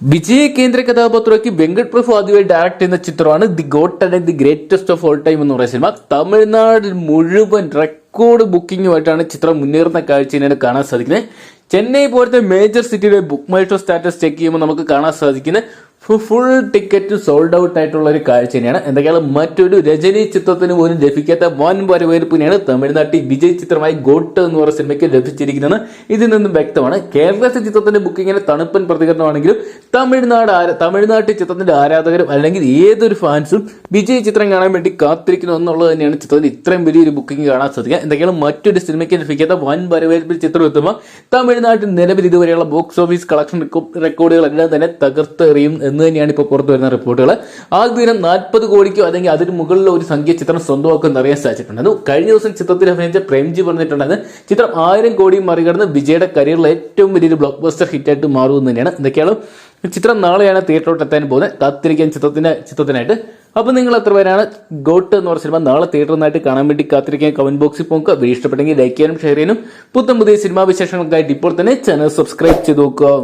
വിജയ കേന്ദ്ര കഥാപാത്രമാക്കി വെങ്കട് പ്രഭു ആദ്യമായി ഡയറക്ട് ചെയ്യുന്ന ചിത്രമാണ് the goat and the greatest of all time എന്ന് പറയുന്ന സിനിമ തമിഴ്നാട് മുഴുവൻ റെക്കോർഡ് ബുക്കിംഗുമായിട്ടാണ് ചിത്രം മുന്നേറുന്ന കാഴ്ചയാണ് കാണാൻ സാധിക്കുന്നത്. ചെന്നൈ പോലത്തെ മേജർ സിറ്റിയുടെ ബുക്ക് മൈ സ്റ്റാറ്റസ് ചെക്ക് ചെയ്യുമ്പോൾ നമുക്ക് കാണാൻ സാധിക്കുന്നത് ഫുൾ ടിക്കറ്റ് സോൾഡ് ഔട്ട് ആയിട്ടുള്ള ഒരു കാഴ്ച തന്നെയാണ്. എന്തൊക്കെയാണ് മറ്റൊരു രജനി ചിത്രത്തിന് പോലും ലഭിക്കാത്ത വൻ വരവേൽപ്പിനെയാണ് തമിഴ്നാട്ടിൽ വിജയ് ചിത്രമായി ഗോട്ട് എന്ന് പറയുന്ന സിനിമയ്ക്ക് ലഭിച്ചിരിക്കുന്നത്. ഇതിൽ നിന്നും വ്യക്തമാണ്. കേരള ചിത്രത്തിന്റെ ബുക്കിങ്ങിന് തണുപ്പൻ പ്രതികരണമാണെങ്കിലും തമിഴ്നാട് തമിഴ്നാട്ടിൽ ചിത്രത്തിന്റെ ആരാധകരും അല്ലെങ്കിൽ ഏതൊരു ഫാൻസും വിജയ് ചിത്രം കാണാൻ വേണ്ടി കാത്തിരിക്കുന്നു എന്നുള്ളത് തന്നെയാണ് ചിത്രത്തിന് ഇത്രയും വലിയൊരു ബുക്കിംഗ് കാണാൻ സാധിക്കുക. എന്തൊക്കെയാണ്? മറ്റൊരു സിനിമയ്ക്ക് ലഭിക്കാത്ത വൻ വരവേൽപ്പിൽ ചിത്രം എത്തുമ്പോൾ തമിഴ്നാട്ടിൽ നിലവിൽ ഇതുവരെയുള്ള ബോക്സ് ഓഫീസ് കളക്ഷൻ റെക്കോർഡുകളെല്ലാം തന്നെ തകർത്തെറിയും എന്ന് തന്നെയാണ് ഇപ്പോൾ പുറത്തു വരുന്ന റിപ്പോർട്ടുകൾ. ആദ്യ ദിനം നാൽപ്പത് കോടിക്കോ അല്ലെങ്കിൽ അതിന് മുകളിലോ ഒരു സംഖ്യ ചിത്രം സ്വന്തമാക്കുമെന്ന് അറിയാൻ സാധിച്ചിട്ടുണ്ടായിരുന്നു കഴിഞ്ഞ ദിവസം ചിത്രത്തിൽ അഭിനയിച്ച പ്രേംജി പറഞ്ഞിട്ടുണ്ടായിരുന്നു ചിത്രം ആയിരം കോടി മറികടന്ന് വിജയുടെ കരിയറിലെ ഏറ്റവും വലിയൊരു ബ്ലോക്ക് ബസ്റ്റർ ഹിറ്റായിട്ട് മാറുമെന്ന് തന്നെയാണ്. എന്തൊക്കെയാണ്? ചിത്രം നാളെയാണ് തിയേറ്ററിലോട്ട് എത്താൻ പോകുന്നത്. കാത്തിരിക്കാൻ ചിത്രത്തിന് ചിത്രത്തിനായിട്ട്. അപ്പോൾ നിങ്ങൾ എത്ര പേരാണ്? ഗോട്ട് എന്ന് പറഞ്ഞ സിനിമ നാളെ തിയേറ്ററിനായിട്ട് കാണാൻ വേണ്ടി കാത്തിരിക്കാൻ കമന്റ് ബോക്സിൽ പോകുക. വീഡിയോ ഇഷ്ടപ്പെട്ടെങ്കിൽ ലൈക്ക് ചെയ്യാനും ഷെയർ ചെയ്യാനും. പുത്തൻ പുതിയ സിനിമാ വിശേഷങ്ങൾക്കായിട്ട് ഇപ്പോൾ തന്നെ ചാനൽ സബ്സ്ക്രൈബ് ചെയ്ത് നോക്കുക.